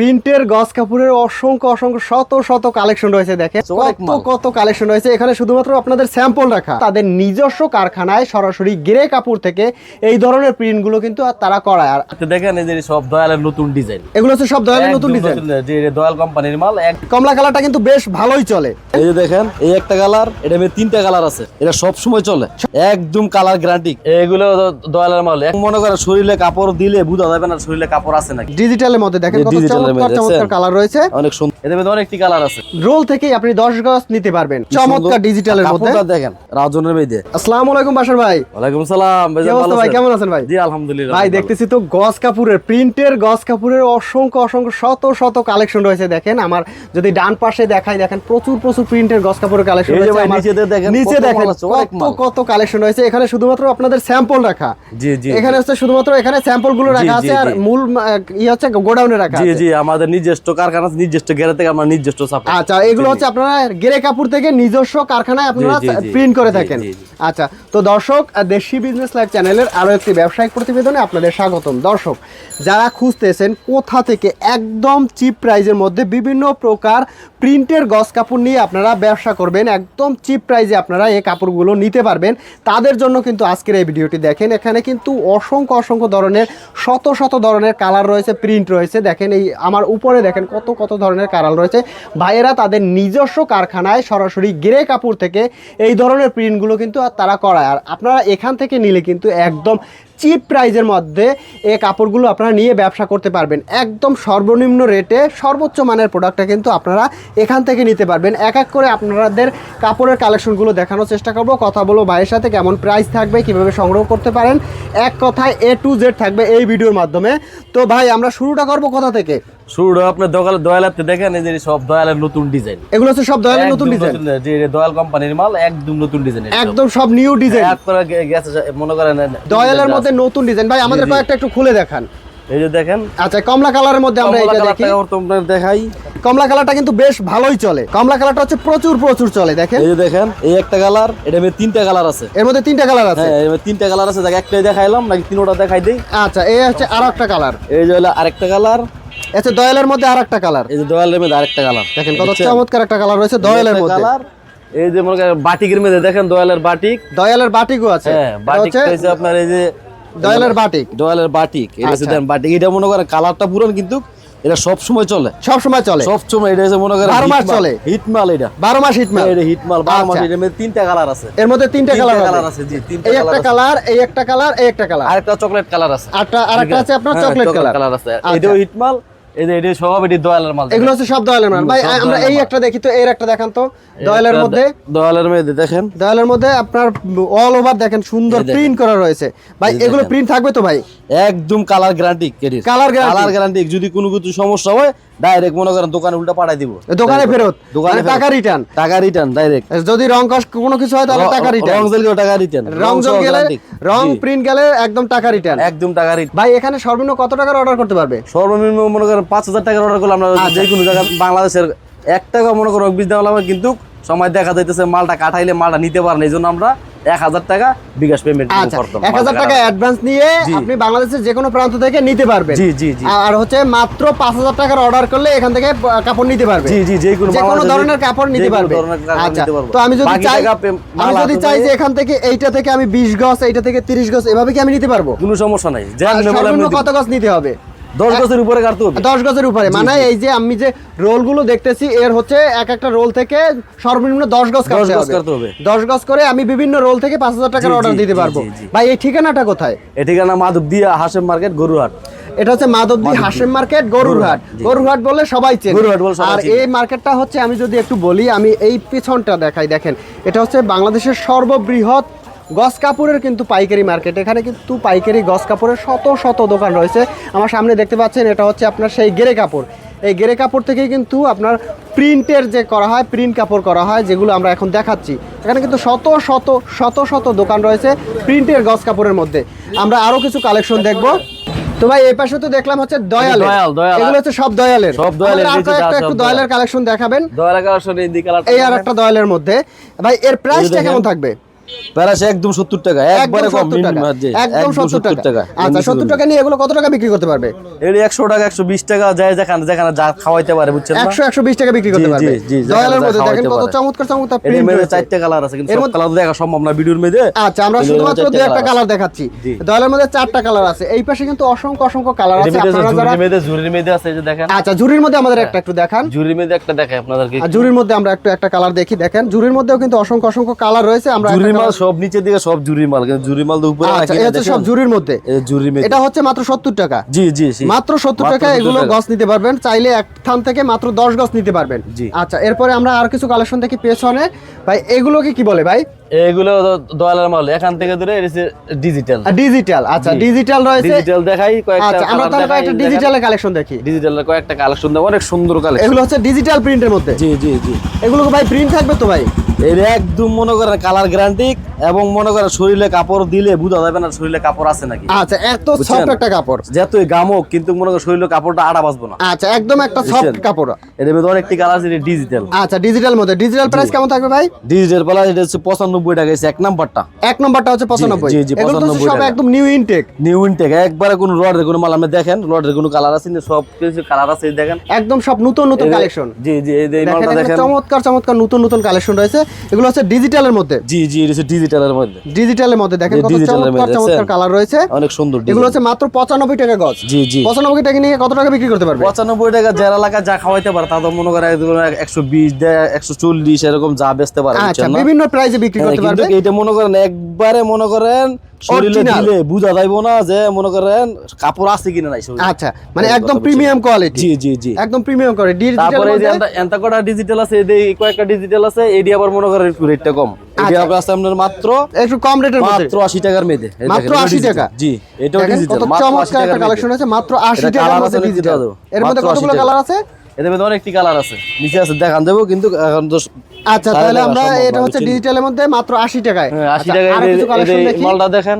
প্রিন্টের গস কাপড়ের অসংখ্য অসংখ্য শত শত কালেকশন রয়েছে অনেক কত কত কালেকশন রয়েছে। এখানে শুধুমাত্র আপনাদের স্যাম্পল রাখা। তাদের নিজস্ব কারখানায় সরাসরি গ্রে কাপড় থেকে এই ধরনের প্রিন্টগুলো কিন্তু আর তারা করায়। আর দেখেন এই যে সব দয়ালের নতুন ডিজাইন। এগুলো হচ্ছে সব দয়ালের নতুন ডিজাইন। যে দয়াল কোম্পানির মাল কমলা কালারটা কিন্তু বেশ ভালোই চলে। এই যে দেখেন এই একটা কালার এটা মধ্যে তিনটা কালার আছে। এটা সব সময় চলে। একদম কালার গ্যারান্টি। এগুলো দয়ালের মাল। এক মনে করেন শরীরে কাপড় দিলে বুঝা যাবে না শরীরে কাপড় আছে নাকি। ডিজিটালের মধ্যে দেখেন এর চমৎকার মধ্যে চমৎকার দেখছেন? কালার রয়েছে। অনেক সুন্দর এদের মধ্যে অনেকটি কালার আছে। রোল থেকেই আপনি দশ গজ নিতে পারবেন। চমৎকার ডিজিটালের মধ্যে। দেখেন রাজনের মেয়েদে আসসালামু আলাইকুম বাসার ভাই। ওয়ালাইকুম সালাম কি ভাইজান অবস্থা ভালো ভাই? কেমন আছেন ভাই? জি আলহামদুলিল্লাহ ভাই দেখতেছি তো গস কাপুরের প্রিন্টের গস কাপুরের অসংখ্য অসংখ্য শত শত কালেকশন রয়েছে দেখেন। আমার যদি ডান পাশে দেখাই দেখেন প্রচুর প্রচুর প্রিন্টের গস কাপড়ের কালেকশন রয়েছে। নিচে দেখেন নিচে কত দেখেন কালেকশন রয়েছে। এখানে শুধুমাত্র আপনাদের স্যাম্পল রাখা। জি জি এখানে হচ্ছে শুধুমাত্র এখানে স্যাম্পলগুলো রাখা আছে আর মূল ই হচ্ছে গোডাউনে রাখা জি জি আমাদের নিজস্ব কারখানা নিজস্ব গেরে থেকে আমরা নিজস্ব সাপ্লাই আচ্ছা এগুলো হচ্ছে আপনারা গেরে কাপড় থেকে নিজস্ব কারখানায় আপনারা প্রিন্ট করে থাকেন। আচ্ছা তো দর্শক দেশি বিজনেস লাইভ চ্যানেলের আরও একটি ব্যবসায়িক প্রতিবেদনে আপনাদের স্বাগতম। দর্শক যারা খুঁজতেছেন কোথা থেকে একদম চিপ প্রাইজের মধ্যে বিভিন্ন প্রকার প্রিন্টের গস কাপড় নিয়ে আপনারা ব্যবসা করবেন একদম চিপ প্রাইজে আপনারা এই কাপড়গুলো নিতে পারবেন তাদের জন্য কিন্তু আজকের এই ভিডিওটি দেখেন। এখানে কিন্তু অসংখ্য অসংখ্য ধরনের শত শত ধরনের কালার রয়েছে প্রিন্ট রয়েছে। দেখেন এই আমার উপরে দেখেন কত কত ধরনের কারাল রয়েছে। ভাইয়েরা তাদের নিজস্ব কারখানায় সরাসরি গ্রে কাপড় থেকে এই ধরনের প্রিন্টগুলো কিন্তু তারা করায়। আর আপনারা এখান থেকে নিলে কিন্তু একদম চিপ প্রাইজের মধ্যে এই কাপড়গুলো আপনারা নিয়ে ব্যবসা করতে পারবেন। একদম সর্বনিম্ন রেটে সর্বোচ্চ মানের প্রোডাক্টটা কিন্তু আপনারা এখান থেকে নিতে পারবেন। এক এক করে আপনাদের কাপড়ের কালেকশনগুলো দেখানোর চেষ্টা করব, কথা বলব ভাইয়ের সাথে, কেমন প্রাইস থাকবে, কীভাবে সংগ্রহ করতে পারেন। এক কথায় এ টু জেড থাকবে এই ভিডিওর মাধ্যমে। তো ভাই, আমরা শুরুটা করব কোথা থেকে? শুরু আপনার দয়াল দয়ালাতে দেখেন এই যে সব দয়ালের নতুন ডিজাইন। এগুলো হচ্ছে সব দয়ালের নতুন ডিজাইন। যে দয়াল কোম্পানির মাল একদম নতুন ডিজাইন একদম সব নিউ ডিজাইন। করে গেছে মনে করেন দয়ালের মধ্যে নতুন ডিজাইন। ভাই আমাদের। কয়েকটা একটু খুলে দেখান। এই যে দেখেন। আচ্ছা কমলা কালারের মধ্যে আমরা এটা দেখি। তোমরা দেখাই। কমলা কালারটা কিন্তু বেশ ভালোই চলে। কমলা কালারটা হচ্ছে প্রচুর প্রচুর চলে দেখেন। এই যে দেখেন এই একটা কালার এটা মধ্যে তিনটা কালার আছে। এর মধ্যে তিনটা কালার আছে? হ্যাঁ এর তিনটা কালার আছে। দেখ একটাই দেখাইলাম নাকি তিনোটা দেখাই দেই? আচ্ছা এই হচ্ছে আর একটা কালার। এই যে হলো আরেকটা কালার। আচ্ছা দয়ালের মধ্যে আর একটা কালার। এই যে দয়ালের মধ্যে আরেকটা কালার। দেখেন কত চমৎকার একটা কালার রয়েছে দয়ালের মধ্যে। এই যে মনে করেন বাটিকের মধ্যে দেখেন দয়ালের বাটিক। দয়ালের বাটিকও আছে। হ্যাঁ বাটিক হচ্ছে আপনার এই যে দয়ালের বাটিক। দয়ালের বাটিক। এটা হচ্ছে আচ্ছা। বাটিক। এটা মনে করেন কালারটা পুরান কিন্তু এটা সব সময় চলে। সব সময় চলে। সব সময় এটা মনে করেন বারো মাস হিট মাল। চলে। হিট মাল এটা। বারো মাস হিট মাল এটা হিট মাল বারো মাস আচ্ছা। এটার মধ্যে তিনটা কালার আছে। এর মধ্যে তিনটা কালার কালার আছে জি তিনটা এই একটা কালার এই একটা কালার এই একটা কালার। আরেকটা চকলেট কালার আছে। আরেকটা আরেকটা আছে। আপনার হ্যাঁ, চকলেট কালার। কালার আছে। আচ্ছা। এটাও হিট মাল এই যে এটা সব এটি দয়ালের মাল এগুলো হচ্ছে সব দয়ালের মাল। ভাই আমরা এই একটা দেখি তো এর একটা দেখান তো। দয়ালের মধ্যে দয়ালের মধ্যে দেখেন। মধ্যে আপনার অল ওভার দেখেন সুন্দর প্রিন্ট করা রয়েছে। ভাই এগুলো প্রিন্ট থাকবে তো ভাই? একদম কালার গ্যারান্টি? কালার গ্যারান্টি যদি কোনো কিছু সমস্যা হয় ডাইরেক্ট মনে করেন দোকানে উল্টা পাঠাই দিব। দোকানে ফেরত? দোকানে মানে টাকা রিটার্ন টাকা রিটার্ন ডাইরেক্ট যদি রং কোনো কিছু হয় তাহলে টাকা রিটার্ন রং জেল টাকা রিটার্ন রং জল গেলে রং প্রিন্ট গেলে একদম টাকা রিটার্ন একদম টাকা রিটার্ন ভাই এখানে সর্বনিম্ন কত টাকার অর্ডার করতে পারবে? সর্বনিম্ন মনে করেন পাঁচ হাজার টাকার অর্ডার করলে আমরা আচ্ছা। যে কোনো জায়গায় বাংলাদেশের এক টাকা মনে করেন অফিস দেওয়া কিন্তু সময় দেখা যাইতেছে মালটা কাটাইলে মালটা নিতে পারেন এই জন্য আমরা এক হাজার টাকা বিকাশ পেমেন্ট আচ্ছা এক হাজার টাকা অ্যাডভান্স নিয়ে আপনি বাংলাদেশের যে কোনো প্রান্ত থেকে নিতে পারবেন। জি জি জি। আর হচ্ছে মাত্র পাঁচ হাজার টাকার অর্ডার করলে এখান থেকে কাপড় নিতে পারবে। জি জি যে কোনো যে কোনো ধরনের কাপড় নিতে পারবে। আচ্ছা তো আমি যদি চাই আমি যদি চাই যে এখান থেকে এইটা থেকে আমি বিশ গজ এইটা থেকে তিরিশ গজ এভাবে কি আমি নিতে পারব? কোনো সমস্যা নাই। কত গজ নিতে হবে? দশ গজের উপরে কাটতে হবে। দশ গজের উপরে। মানে এই যে আমি যে রোলগুলো দেখতেছি এর হচ্ছে এক একটা রোল থেকে সর্বনিম্ন দশ গজ কাটতে হবে। দশ গজ করে আমি বিভিন্ন রোল থেকে পাঁচ হাজার টাকার অর্ডার দিতে পারব। ভাই এই ঠিকানাটা কোথায়? এ ঠিকানা মাধব দিয়া হাসেম মার্কেট গরুহাট এটা হচ্ছে মাধবদী হাসেম মার্কেট গরুরহাট। গরুরহাট বলে সবাই চেনে। আর এই মার্কেটটা হচ্ছে আমি যদি একটু বলি আমি এই পিছনটা দেখাই দেখেন। এটা হচ্ছে বাংলাদেশের সর্ববৃহৎ গস কাপড়ের কিন্তু পাইকারি মার্কেট। এখানে কিন্তু পাইকারি গস কাপড়ের শত শত দোকান রয়েছে। আমার সামনে দেখতে পাচ্ছেন এটা হচ্ছে আপনার সেই গেরে কাপড় এই গেরে কাপড় থেকেই কিন্তু আপনার প্রিন্টের যে করা হয় প্রিন্ট কাপড় করা হয় যেগুলো আমরা এখন দেখাচ্ছি। এখানে কিন্তু শত শত শত শত দোকান রয়েছে প্রিন্টের গস কাপড়ের মধ্যে। আমরা আরও কিছু কালেকশন দেখব। তো ভাই এই পাশে তো দেখলাম হচ্ছে দয়ালের। দয়াল। এগুলো হচ্ছে সব দয়ালের। সব দয়ালের, একটু দয়ালের কালেকশন দেখাবেন। দয়া লাগা আসলে এই দিকে কালার এই আর একটা দয়ালের মধ্যে। ভাই এর প্রাইসটা। কেমন থাকবে? প্যারাস একদম সত্তর টাকা একবারে কম 70 একদম সত্তর টাকা। আচ্ছা এমনি সত্তর শুধু টাকা নিয়ে এগুলো কত টাকা বিক্রি করতে পারবে? এর টাকা একশো বিশ টাকা যায় যেখানে যেখানে যা খাওয়াইতে পারে বুঝছেন না? টাকা বিক্রি করতে পারবে। জি, জি, দয়ালের মধ্যে দেখেন কত চমৎকার চমৎকার এর চারটে কালার আছে কিন্তু সব কালার দেখা সম্ভব না ভিডিওর মধ্যে। আচ্ছা আমরা শুধুমাত্র দুই একটা কালার দেখাচ্ছি। দয়ালের মধ্যে চারটা কালার আছে। এই পাশে কিন্তু অসংখ্য অসংখ্য কালার আছে। আপনারা যারা ঝুড়ির মধ্যে ঝুড়ির মধ্যে আছে এই যে দেখেন। আচ্ছা ঝুড়ির মধ্যে আমাদের একটা একটু দেখান। ঝুড়ির মধ্যে একটা দেখাই আপনাদেরকে ঝুড়ির মধ্যে আমরা একটু একটা কালার দেখি দেখেন। ঝুড়ির মধ্যেও কিন্তু অসংখ্য অসংখ্য কালার রয়েছে। আমরা মাল সব নিচে দিকে সব ঝুড়ির মাল কিন্তু ঝুড়ির মাল তো উপরে আচ্ছা না, হচ্ছে সব ঝুড়ির মধ্যে? মধ্যে। এটা হচ্ছে মাত্র সত্তর টাকা। জি জি মাত্র সত্তর মাত্র টাকা এগুলো। গছ নিতে পারবেন চাইলে এক থান থেকে মাত্র দশ গছ নিতে পারবেন। জি। আচ্ছা এরপরে আমরা আর কিছু কালেকশন দেখি পেছনে। ভাই এগুলোকে কি বলে ভাই? এগুলো দয়ালের মাল এখান থেকে ধরে ডিজিটাল ডিজিটাল আচ্ছা ডিজিটাল রয়েছে। ডিজিটাল দেখাই কয়েকটা আচ্ছা আমরা তাহলে কয়েকটা ডিজিটালের কালেকশন দেখি। ডিজিটালের কয়েকটা কালেকশন দেবো অনেক সুন্দর কালেকশন এগুলো হচ্ছে ডিজিটাল প্রিন্টের মধ্যে। জি জি জি। এগুলো ভাই প্রিন্ট থাকবে তো ভাই? এর একদম মনে করেন কালার গ্যারান্টি এবং মনে করেন শরীরে কাপড় দিলে বুঝা যাবে না শরীরে কাপড় আছে নাকি। আচ্ছা এত? সফট একটা কাপড়। যেহেতুই গামক কিন্তু মনে করেন শরীরে কাপড়টা আড়া বাঁচবো না। আচ্ছা একদম একটা সফট কাপড়। এর মধ্যে অনেকটি কালার আছে ডিজিটাল আচ্ছা ডিজিটাল মধ্যে। ডিজিটাল প্রাইস কেমন থাকবে ভাই? ডিজিটাল প্লাস এটা হচ্ছে পঁচানব্বই টাকা এসে এক নাম্বারটা। এক নম্বরটা হচ্ছে পঁচানব্বই। জি, জি, 95 সব একদম নিউ ইনটেক নিউ ইনটেক একবারে কোনো রডের কোনো মাল আপনি দেখেন রডের কোনো কালার আছে না সব কিছু কালার আছে দেখেন। একদম সব নতুন নতুন কালেকশন জি জি এই মালটা দেখেন চমৎকার চমৎকার নতুন নতুন কালেকশন রয়েছে। এগুলো হচ্ছে ডিজিটালের মধ্যে। জি জি এটা হচ্ছে ডিজিটালের মধ্যে। ডিজিটালের মধ্যে। দেখেন কত চমৎকার চমৎকার কালার রয়েছে। অনেক সুন্দর এগুলো হচ্ছে মাত্র পঁচানব্বই টাকা গজ। জি জি। পঁচানব্বই টাকা নিয়ে কত টাকা বিক্রি করতে পারবে? পঁচানব্বই টাকা যারা এলাকা যা খাওয়াইতে পারে তাদের তো মনে করে একশো বিশ দেয় একশো চল্লিশ এরকম যা বেচতে পারে আচ্ছা? বিভিন্ন প্রাইসে বিক্রি হ্যাঁ, করতে পারবে। এইটা মনে করেন একবারে মনে করেন শরীরে দিলে বুঝা যাইবো না যে মনে করেন কাপড় আছে কিনা নাই আচ্ছা মানে একদম প্রিমিয়াম কোয়ালিটি জি জি জি। একদম প্রিমিয়াম কোয়ালিটি ডিজিটাল তারপরে এই যে এন্তা- এন্তা কটা ডিজিটাল আছে এই কয়েকটা ডিজিটাল আছে এডি আবার মনে করেন রেটটা কম। এডি আচ্ছা। আবার আছে আপনার মাত্র একটু কম রেটের মধ্যে। মাত্র আশি টাকার মেয়েদে মাত্র 80 টাকা? জি এটাও ডিজিটাল মাত্র 80 চমৎকার একটা টাকার কালেকশন আছে মাত্র আশি এটা টাকার মধ্যে ডিজিটাল এর মধ্যে কতগুলো কালার আছে? এদের মধ্যে অনেকটি কালার আছে? নিচে আছে দেখান দেবো কিন্তু এখন তো আচ্ছা তাহলে আমরা এটা হচ্ছে ডিজিটালের মধ্যে মাত্র আশি টাকায়। হ্যাঁ, আশি আচ্ছা, টাকায় আরও কিছু কালেকশন দেখি। মালটা দেখেন।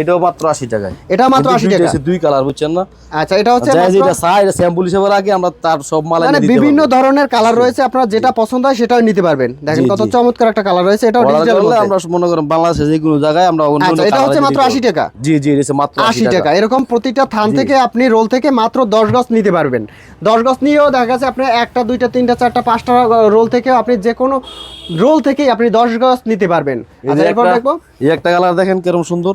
এটাও মাত্র আশি টাকায়। এটা মাত্র কিন্তু আশি দুইটা টাকা? আছে, দুই কালার বুঝছেন না? আচ্ছা এটা হচ্ছে এটা স্যাম্পল হিসেবে রাখি আমরা তার সব মাল মানে বিভিন্ন ধরনের কালার রয়েছে আপনার যেটা পছন্দ হয় সেটাও নিতে পারবেন। দেখেন কত চমৎকার একটা কালার রয়েছে এটাও ডিজিটাল আমরা মনে করেন বাংলাদেশে যে কোনো জায়গায় আমরা অন্য আচ্ছা, এটা হচ্ছে মাত্র 80 টাকা? জি জি এটা মাত্র আশি টাকা। এরকম প্রতিটা থান থেকে আপনি রোল থেকে মাত্র দশ গজ নিতে পারবেন। দশ গজ নিয়েও দেখা যাচ্ছে আপনি একটা দুইটা তিনটা চারটা পাঁচটা রোল থেকে আপনি যে কোনো রোল থেকেই আপনি দশ গজ নিতে পারবেন। আচ্ছা এরপর দেখব। এই একটা কালার দেখেন কীরকম সুন্দর।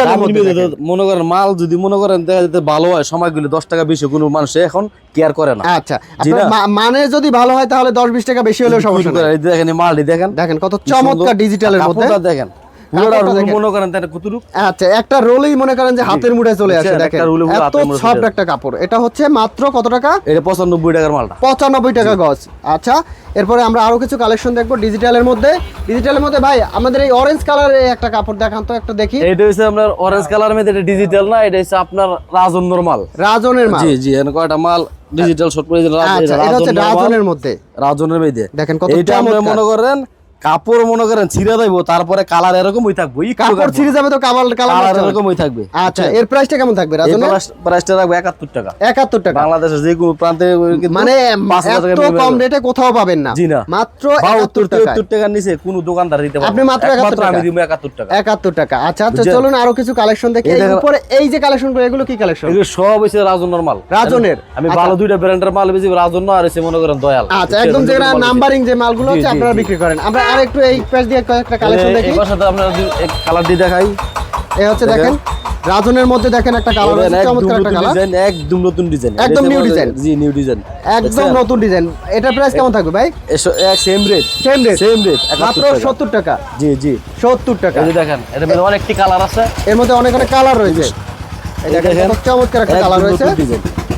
ডিজিটালের মধ্যে মনে করেন মাল যদি মনে করেন দেখা যেতে ভালো হয় সময়গুলি দশ টাকা বেশি কোনো মানুষ এখন কেয়ার করে না। আচ্ছা মানে যদি ভালো হয় তাহলে দশ বিশ টাকা বেশি হলেও সমস্যা দেখেন মালটি দেখেন। দেখেন কত চমৎকার ডিজিটাল ডিজিটালের মধ্যে। দেখেন। মনে করেন আচ্ছা একটা রোলেই মনে করেন যে হাতের মুঠে চলে আসে দেখেন। একটা এত সফট কাপড়। এটা হচ্ছে মাত্র কত টাকা? এটা পঁচানব্বই টাকার মালটা। পঁচানব্বই টাকা গজ। আচ্ছা এরপরে আমরা আরও কিছু কালেকশন দেখব ডিজিটালের মধ্যে। ডিজিটালের মধ্যে ভাই আমাদের এই অরেঞ্জ কালারের একটা কাপড় দেখান তো একটা দেখি। এটা হচ্ছে আপনার অরেঞ্জ কালার মধ্যে এটা ডিজিটাল না এটা হচ্ছে আপনার রাজন্যর মাল। রাজনের মাল। জি জি এখানে কয়টা মাল ডিজিটাল শর্ট করে এটা রাজনের মধ্যে। রাজনের মধ্যে। দেখেন কত আমরা মনে করেন কাপড় মনে করেন ছিঁড়ে দেবো তারপরে কালার এরকমই থাকবে। কাপড় ছিঁড়ে যাবে তো কালার কালার কালার এরকমই থাকবে। আচ্ছা এর প্রাইসটা কেমন থাকবে প্রাইসটা রাখব একাত্তর টাকা। একাত্তর টাকা। বাংলাদেশের যে কোনো প্রান্তে মানে এত কম রেটে কোথাও পাবেন না। জি না। মাত্র বাহাত্তর একাত্তর টাকা তিয়াত্তর টাকার নিচে কোনো দোকানদার দিতে পারবে আপনি মাত্র একমাত্র 71 আমি দিব একাত্তর টাকা। একাত্তর টাকা। আচ্ছা আচ্ছা চলুন আরও কিছু কালেকশন দেখি। এই এই উপরে এই যে কালেকশন করে এগুলো কি কালেকশন এগুলো সব হচ্ছে রাজনের মাল রাজনের? আমি আচ্ছা। ভালো দুইটা ব্র্যান্ডের মাল বেশি রাজন্য আর হচ্ছে মনে করেন দয়াল। আচ্ছা একদম যেটা নাম্বারিং যে মালগুলো হচ্ছে আপনারা বিক্রি করেন। আমরা আর একটু এই পেজ দিয়ে কয়েকটা কালেকশন দেখি। এবার সাথে আপনার কালার দিয়ে দেখাই। এই হচ্ছে দেখেন। রাজনের মধ্যে দেখেন একটা কালার আছে চমৎকার একটা কালার ডিজাইন একদম নতুন ডিজাইন একদম new design। জি নিউ ডিজাইন একদম নতুন ডিজাইন এটার প্রাইস কেমন থাকবে ভাই? Same rate same rate same rate মাত্র সত্তর টাকা। জি জি। সত্তর টাকা। এই দেখেন এর মধ্যে অনেকটি কালার আছে। এর মধ্যে অনেক অনেক কালার রয়েছে। এই দেখেন চমৎকার একটা কালার রয়েছে।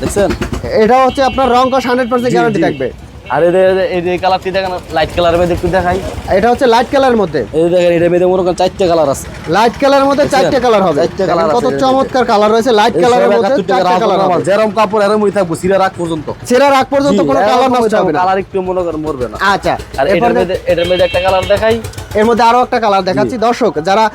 দেখছেন? এটা হচ্ছে আপনার রং কস হান্ড্রেড পার্সেন্ট জি, গ্যারান্টি থাকবে। আর এই এই যে কালারটি দেখেন লাইট কালারের মধ্যে একটু দেখাই। এটা হচ্ছে লাইট কালারের মধ্যে। এই দেখেন মধ্যে মনে করেন চারটে কালার আছে। লাইট কালারের মধ্যে চারটে কালার হবে। চারটে কত চমৎকার কালার রয়েছে। লাইট কালারের মধ্যে 71 চারটে কালার হবে। যেরকম কাপড় এরমই থাকব সিরা রাখ পর্যন্ত। ছেঁড়া রাখ পর্যন্ত কোনো কালার নষ্ট হবে না। কালার একটু মনে করেন মরবে না। আচ্ছা আর এটার মধ্যে এটার মধ্যে একটা কালার দেখাই। এর মধ্যে আরও একটা কালার দেখাচ্ছি। দর্শক যারা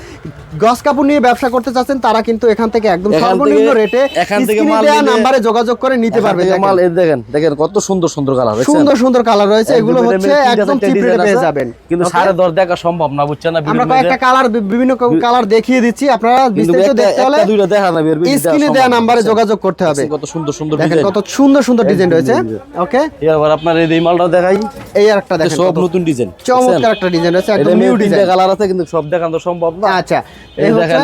গস কাপড় নিয়ে ব্যবসা করতে চাচ্ছেন তারা কিন্তু এখান থেকে একদম সর্বনিম্ন রেটে এখান থেকে মাল নিলে- নাম্বারে যোগাযোগ করে নিতে পারবে মাল এই দেখেন দেখেন কত সুন্দর সুন্দর কালার রয়েছে সুন্দর সুন্দর কালার রয়েছে এগুলো হচ্ছে একদম চিপ রেটে পেয়ে আছে। যাবেন। কিন্তু Okay? সাড়ে দশ দেখা সম্ভব না বুঝছেন না আমরা কয়েকটা কালার বিভিন্ন কালার দেখিয়ে দিচ্ছি আপনারা বিস্তারিত দেখতে হলে দুইটা দেখা না বের বেশি স্ক্রিনে না, নাম্বারে? যোগাযোগ করতে হবে। কত সুন্দর সুন্দর দেখেন ডিজাইন কত সুন্দর সুন্দর ডিজাইন রয়েছে ওকে এবার আপনার এই মালটা দেখাই। এই আরেকটা দেখেন সব নতুন ডিজাইন চমৎকার একটা ডিজাইন রয়েছে একদম নিউ ডিজাইন কালার আছে কিন্তু সব দেখানো সম্ভব না। আচ্ছা এই এই দেখেন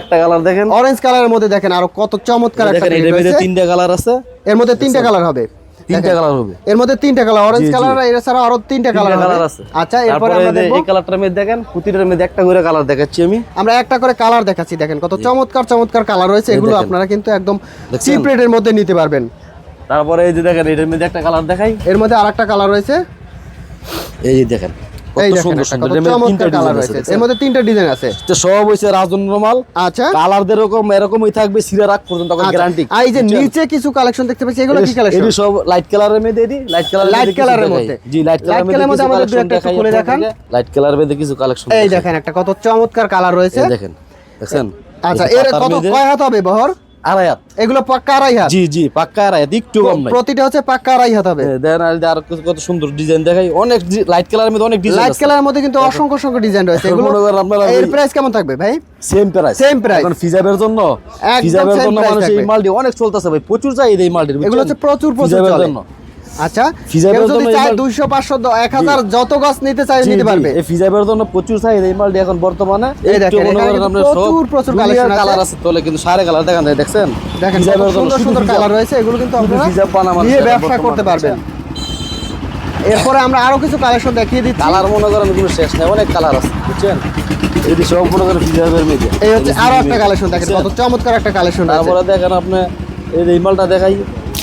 একটা কালার দেখেন। অরেঞ্জ কালারের মধ্যে দেখেন আরও কত চমৎকার একটা দেখেন তিনটা কালার আছে। এর মধ্যে তিনটা কালার হবে। তিনটা কালার হবে। এর মধ্যে তিনটা কালার অরেঞ্জ। কালার আরও তিনটা কালার কালার আছে। আচ্ছা এরপরে আমরা এই এই কালারটার মধ্যে দেখেন প্রতিটার মধ্যে একটা করে কালার দেখাচ্ছি আমি। আমরা একটা করে কালার দেখাচ্ছি দেখেন কত চমৎকার চমৎকার কালার রয়েছে। এগুলো আপনারা কিন্তু একদম? চিপ রেটের মধ্যে নিতে পারবেন। তারপরে এই যে দেখেন এটার মধ্যে একটা কালার দেখাই। এর মধ্যে আরেকটা কালার রয়েছে। এই যে দেখেন সুন্দর সুন্দর। কত তিনটা চমৎকার কালার আছে রয়েছে। এর মধ্যে তিনটা ডিজাইন আছে। সব হইছে রাজন্য মাল আচ্ছা। কালার এরকম এরকমই থাকবে সিরা রাখ পর্যন্ত গ্যারান্টি এই যে নিচে কিছু কালেকশন দেখতে পাচ্ছি এগুলো কি কালেকশন এটি সব লাইট কালারের মধ্যে এটি লাইট কালার Light colour মধ্যে। জি লাইট কালারের মধ্যে মধ্যে আমাদের দু একটা খুলে দেখান। লাইট কালারের মধ্যে কিছু কালেকশন এই দেখেন একটা কত চমৎকার কালার রয়েছে। দেখেন দেখছেন? আচ্ছা এর কত কয় হাত হবে বহর? আড়াই হাত। এগুলো পাক্কা আড়াই হাত? জি জি পাক্কা আড়াই হাত একটু কম প্রতিটা হচ্ছে পাক্কা আড়াই হাত হবে। দেন আর আর কত- সুন্দর ডিজাইন দেখাই। অনেক লাইট কালারের মধ্যে অনেক ডিজাইন লাইট কালারের মধ্যে কিন্তু অসংখ্য অসংখ্য ডিজাইন রয়েছে। এগুলো আপনারা এর প্রাইস কেমন থাকবে ভাই? সেম প্রাইস সেম প্রাইস এখন ফিজাবের জন্য ফিজাবের জন্য মানুষ এই মালটি অনেক চলতেছে ভাই। প্রচুর চাই এই মালটির এগুলো হচ্ছে প্রচুর প্রচুর চলে। আচ্ছা কেউ যদি চায় মাল- দুইশো পাঁচশো এক হাজার যত গাছ নিতে চায় নিতে পারবে। এই ফিজাবের জন্য প্রচুর চাহিদা এই মালটি এখন বর্তমানে। এই দেখেন, একটু এখানে করেন কিন্তু আপনার সব প্রচুর প্রচুর দুনিয়ার কালার আছে তোলে কিন্তু সারে কালার দেখেন দেখছেন? দেখেন কত ফিজাবের জন্য সুন্দর সুন্দর কালার রয়েছে এগুলো কিন্তু আপনারা ফিজাব বানানো নিয়ে ব্যবসা করতে পারবেন। এরপরে আমরা আরও কিছু কালেকশন দেখিয়ে দিচ্ছি। কালার মনে করেন কোনো শেষ নেই অনেক কালার আছে বুঝছেন? এটি সব মনে করেন ফিজাবের মেয়ে এই হচ্ছে আরও একটা কালেকশন দেখেন কত চমৎকার একটা কালেকশন তারপরে দেখেন আপনি এই মালটা দেখাই।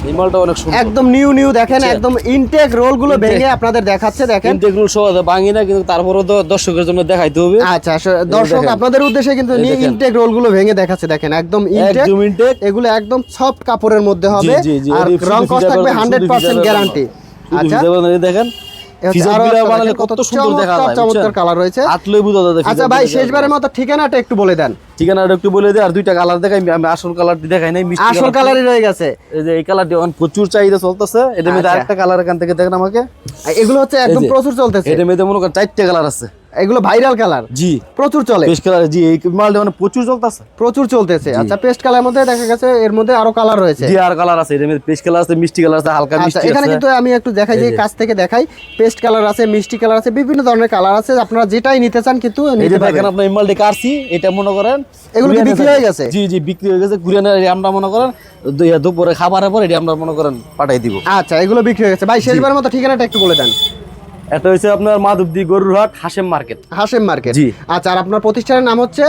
এই মালটা অনেক সুন্দর। একদম নিউ নিউ দেখেন একদম ইনটেক রোলগুলো ভেঙে আপনাদের দেখাচ্ছে দেখেন। ইন্টেগ্রুল সহজে ভাঙি না কিন্তু তারপরে তো দর্শকের জন্য দেখাইতে হবে। আচ্ছা দর্শক আপনাদের উদ্দেশ্যে কিন্তু নিউ ইনটেক রোলগুলো ভেঙে দেখাচ্ছে দেখেন একদম ইনটেক একদম ইনটেক এগুলো একদম সফট কাপড়ের মধ্যে হবে আর রং কস থাকবে জন্য, হান্ড্রেড শুধু পার্সেন্ট ফিজাবের গ্যারান্টি আচ্ছা দেখেন। কত সুন্দর দেখা যায় চমৎকার কালার রয়েছে। বুঝা যায় আচ্ছা ভাই শেষবারের মতো ঠিকানাটা একটু বলে দেন। ঠিকানাটা একটু বলে আর দুইটা কালার দেখাই আমি আসল কালারটি দেখাই নাই মিষ্টি আসল colour কালারই রয়ে গেছে। এই যে এই কালারটি প্রচুর চাহিদা চলতেছে এটা মধ্যে আচ্ছা। আরেকটা কালার এখান থেকে দেখেন আমাকে। এগুলো হচ্ছে একদম প্রচুর চলতেছে। মধ্যে মনে করেন চারটে কালার আছে। এগুলো ভাইরাল কালার জি। প্রচুর চলে। বেশ কালার জি এই মালটা মানে প্রচুর চলতেছে। প্রচুর চলতেছে। আচ্ছা পেস্ট কালার মধ্যে দেখা গেছে এর মধ্যে আরও কালার রয়েছে। জি আর কালার আছে। এটার মধ্যে পেস্ট কালার আছে মিষ্টি কালার আছে হালকা আচ্ছা মিষ্টি এখানে কিন্তু আমি একটু দেখাই যে কাছ থেকে দেখাই। পেস্ট কালার আছে মিষ্টি কালার আছে বিভিন্ন ধরনের কালার আছে। আপনারা যেটাই নিতে চান কিন্তু এই নিতে যে দেখেন আপনার এই মালটি কাটছি এটা মনে করেন এগুলো কি বিক্রি হয়ে গেছে? জি জি বিক্রি হয়ে গেছে। কুরিয়ানের আমরা মনে করেন দুপুরে খাবারের পর এটি আমরা মনে করেন পাঠাই দিব। আচ্ছা এগুলো বিক্রি হয়ে গেছে। ভাই শেষবারের মতো ঠিকানাটা একটু বলে দেন। এটা হচ্ছে আপনার মাধবদী গরুরহাট হাসেম মার্কেট। হাসেম মার্কেট। জি। আচ্ছা আর আপনার প্রতিষ্ঠানের নাম হচ্ছে?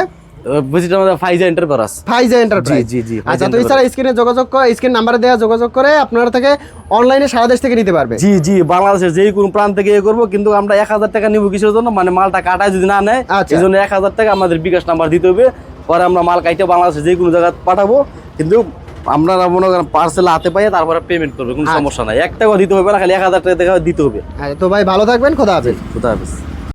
বুঝিটা আমাদের ফাইজা এন্টারপ্রাইজ। ফাইজা এন্টারপ্রাইজ। জি, জি, আচ্ছা তো এছাড়া স্ক্রিনে যোগাযোগ করে স্ক্রিন নাম্বারে দেওয়া যোগাযোগ করে আপনারা থেকে অনলাইনে সারা দেশ থেকে নিতে পারবে। জি জি বাংলাদেশের যেই কোন প্রান্ত থেকে ইয়ে করব কিন্তু আমরা এক হাজার টাকা নিবো কিসের জন্য? মানে মালটা কাটায় যদি না নেয় আচ্ছা। এই জন্য এক হাজার টাকা আমাদের বিকাশ নাম্বার দিতে হবে। পরে আমরা মাল কাইটে বাংলাদেশের যে কোনো জায়গায় পাঠাবো। কিন্তু আপনারা মনে করেন পার্সেল হাতে পাইয়ে তারপরে পেমেন্ট করবে কোনো আচ্ছা। সমস্যা নাই। এক টাকা দিতে হবে না খালি এক হাজার টাকা টাকা দিতে হবে। হ্যাঁ তো ভাই ভালো থাকবেন খোদা হাফেজ। কোথায় হাফেজ।